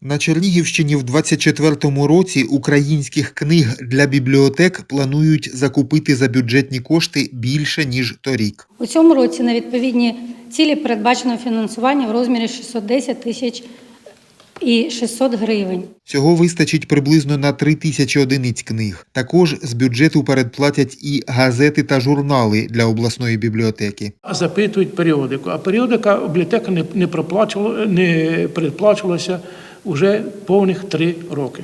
На Чернігівщині в 24-му році українських книг для бібліотек планують закупити за бюджетні кошти більше ніж торік. У цьому році на відповідні цілі передбачено фінансування в розмірі 610 тисяч і 600 гривень. Цього вистачить приблизно на 3 тисячі одиниць книг. Також з бюджету передплатять і газети та журнали для обласної бібліотеки. А запитують періодику. А періодика бібліотека не, не, проплачувала, не передплачувалася вже повних три роки.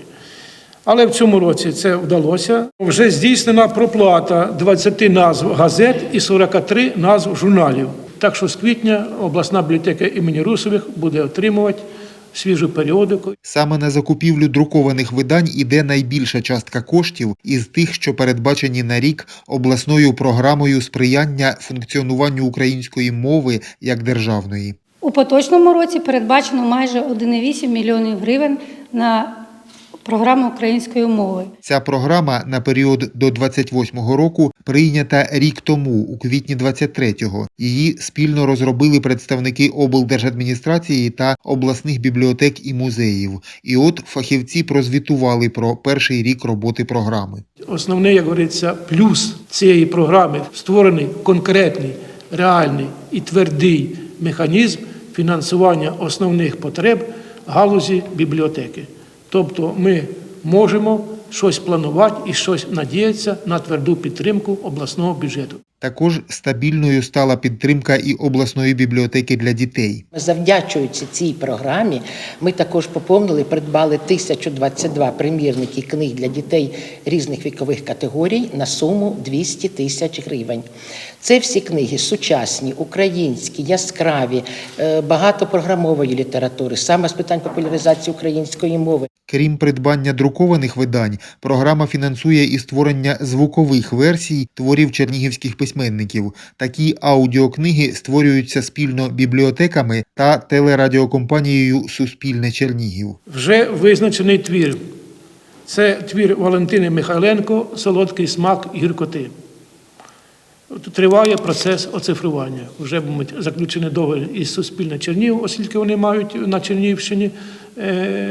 Але в цьому році це вдалося. Вже здійснена проплата 20 назв газет і 43 назв журналів. Так що з квітня обласна бібліотека імені Русових буде отримувати свіжу періодику. Саме на закупівлю друкованих видань іде найбільша частка коштів із тих, що передбачені на рік обласною програмою сприяння функціонуванню української мови як державної. У поточному році передбачено майже 1,8 мільйонів гривень на програму української мови. Ця програма на період до 28-го року прийнята рік тому, у квітні 23-го. Її спільно розробили представники облдержадміністрації та обласних бібліотек і музеїв. І от фахівці прозвітували про перший рік роботи програми. Основний, як говориться, плюс цієї програми створений конкретний, реальний і твердий механізм фінансування основних потреб галузі бібліотеки. Тобто ми можемо щось планувати і щось надіятися на тверду підтримку обласного бюджету. Також стабільною стала підтримка і обласної бібліотеки для дітей. Завдячуючи цій програмі, ми також поповнили, придбали 1022 примірники книг для дітей різних вікових категорій на суму 200 тисяч гривень. Це всі книги сучасні, українські, яскраві, е, багато програмової літератури, саме з питань популяризації української мови. Крім придбання друкованих видань, програма фінансує і створення звукових версій творів чернігівських письменників. Такі аудіокниги створюються спільно бібліотеками та телерадіокомпанією Суспільне Чернігів. Вже визначений твір. Це твір Валентини Михайленко Солодкий смак гіркоти. Триває процес оцифрування. Вже заключений договір із Суспільне Чернігів, оскільки вони мають на Чернігівщині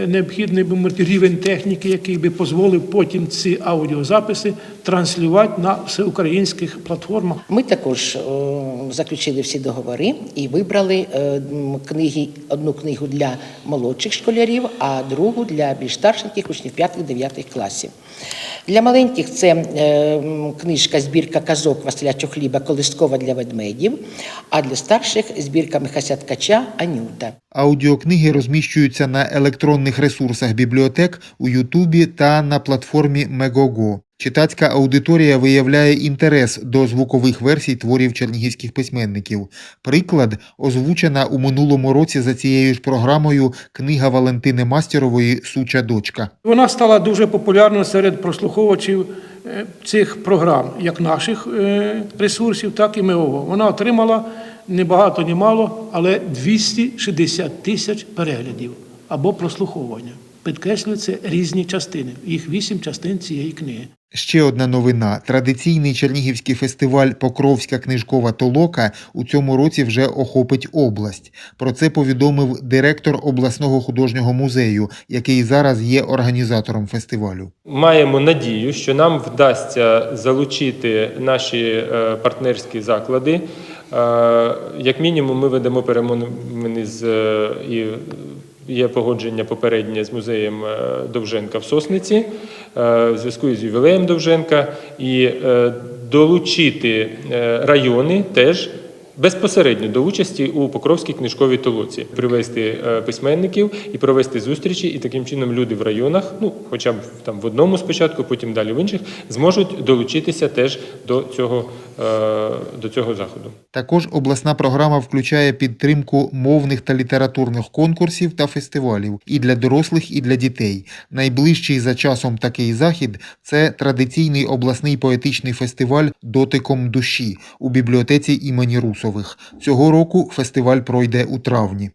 необхідний би рівень техніки, який би дозволив потім ці аудіозаписи транслювати на всеукраїнських платформах. Ми також е, заключили всі договори і вибрали е, книги, одну книгу для молодших школярів, а другу для більш старшеньких учнів 5-9 класів. Для маленьких це е, книжка збірка казок Василя Чохліба Колискова для ведмедів, а для старших збірка Михася Ткача Анюта. Аудіокниги розміщуються на електронних ресурсах бібліотек у Ютубі та на платформі Megogo. Читацька аудиторія виявляє інтерес до звукових версій творів чернігівських письменників. Приклад озвучена у минулому році за цією ж програмою книга Валентини Мастерової Суча дочка. Вона стала дуже популярною серед прослуховувачів е, цих програм, як наших е, ресурсів, так і МЕОВО. Вона отримала не багато, ні мало, але 260 тисяч переглядів або прослуховування. Підкреслюю, це різні частини. Їх вісім частин цієї книги. Ще одна новина: традиційний чернігівський фестиваль Покровська книжкова толока у цьому році вже охопить область. Про це повідомив директор обласного художнього музею, який зараз є організатором фестивалю. Маємо надію, що нам вдасться залучити наші е, партнерські заклади. Е, Як мінімум, ми ведемо перемовини з е, і є погодження попереднє з музеєм е, Довженка в Сосниці е, в зв'язку з ювілеєм Довженка і е, долучити райони теж. Безпосередньо до участі у Покровській книжковій толоці привезти е, письменників і провести зустрічі, і таким чином люди в районах, ну хоча б там в одному спочатку, потім далі в інших, зможуть долучитися теж до цього, е, до цього заходу. Також обласна програма включає підтримку мовних та літературних конкурсів та фестивалів і для дорослих, і для дітей. Найближчий за часом такий захід це традиційний обласний поетичний фестиваль Дотиком душі у бібліотеці імені Русових. Цього року фестиваль пройде у травні.